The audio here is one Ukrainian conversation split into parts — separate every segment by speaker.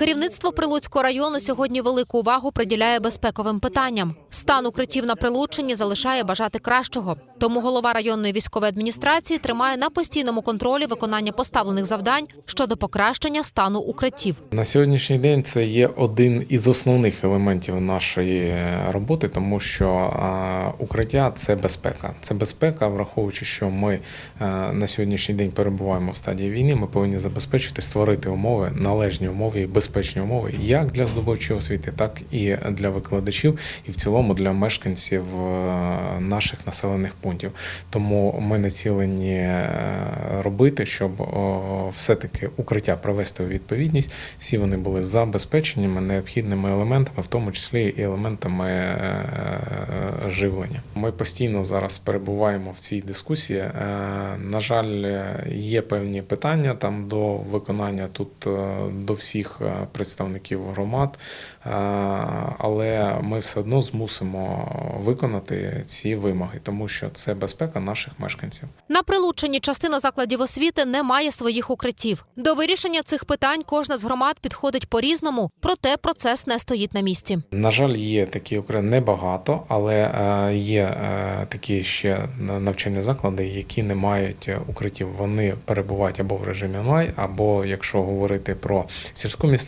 Speaker 1: Керівництво Прилуцького району сьогодні велику увагу приділяє безпековим питанням. Стан укриттів на Прилуччині залишає бажати кращого. Тому голова районної військової адміністрації тримає на постійному контролі виконання поставлених завдань щодо покращення стану укриттів.
Speaker 2: На сьогоднішній день це є один із основних елементів нашої е, роботи, тому що укриття це безпека. Це безпека, враховуючи, що ми е, на сьогоднішній день перебуваємо в стадії війни. Ми повинні забезпечити створити умови, належні умови і безпечні умови як для здобувачів освіти, так і для викладачів, і в цілому для мешканців е, наших населених пунктів. Тому ми націлені е, робити, щоб все-таки укриття привести у відповідність. Всі вони були забезпеченими необхідними елементами, в тому числі і елементами е, живлення. Ми постійно зараз перебуваємо в цій дискусії. На жаль, є певні питання там до виконання тут до всіх представників громад, е, але ми все одно змусимо виконати ці вимоги, тому що це безпека наших мешканців.
Speaker 1: На Прилуччині частина закладів освіти не має своїх укриттів. До вирішення цих питань кожна з громад підходить по-різному, проте процес не стоїть на місці.
Speaker 2: На жаль, є такі окремо небагато, але е, є е, такі ще навчальні заклади, які не мають укриттів. Вони перебувають або в режимі онлайн, або якщо говорити про сільську місцевість,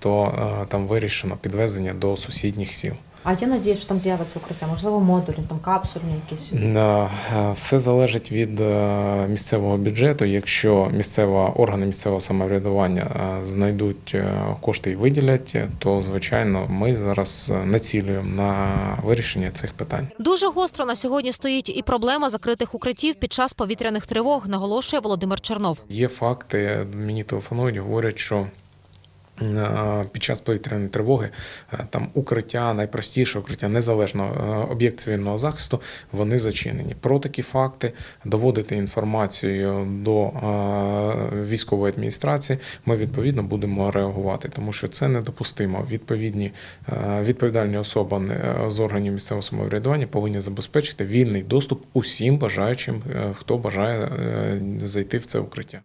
Speaker 2: то е, там вирішено підвезення до сусідніх сіл.
Speaker 3: А я надію, що там з'явиться укриття, можливо, модульні, там капсульні якісь.
Speaker 2: Е, Все залежить від е, місцевого бюджету. Якщо місцева органи місцевого самоврядування знайдуть кошти і виділять, то звичайно ми зараз націлюємо на вирішення цих питань.
Speaker 1: Дуже гостро на сьогодні стоїть і проблема закритих укриттів під час повітряних тривог, наголошує Володимир Чернов.
Speaker 2: Є факти, мені телефонують, говорять, що під час повітряної тривоги е, там укриття, найпростіше укриття, незалежно е, об'єкт цивільного захисту, вони зачинені. Про такі факти доводити інформацію до е, військової адміністрації. Ми відповідно будемо реагувати, тому що це недопустимо. Відповідні е, відповідальні особи е, з органів місцевого самоврядування повинні забезпечити вільний доступ усім бажаючим, е, хто бажає е, зайти в це укриття.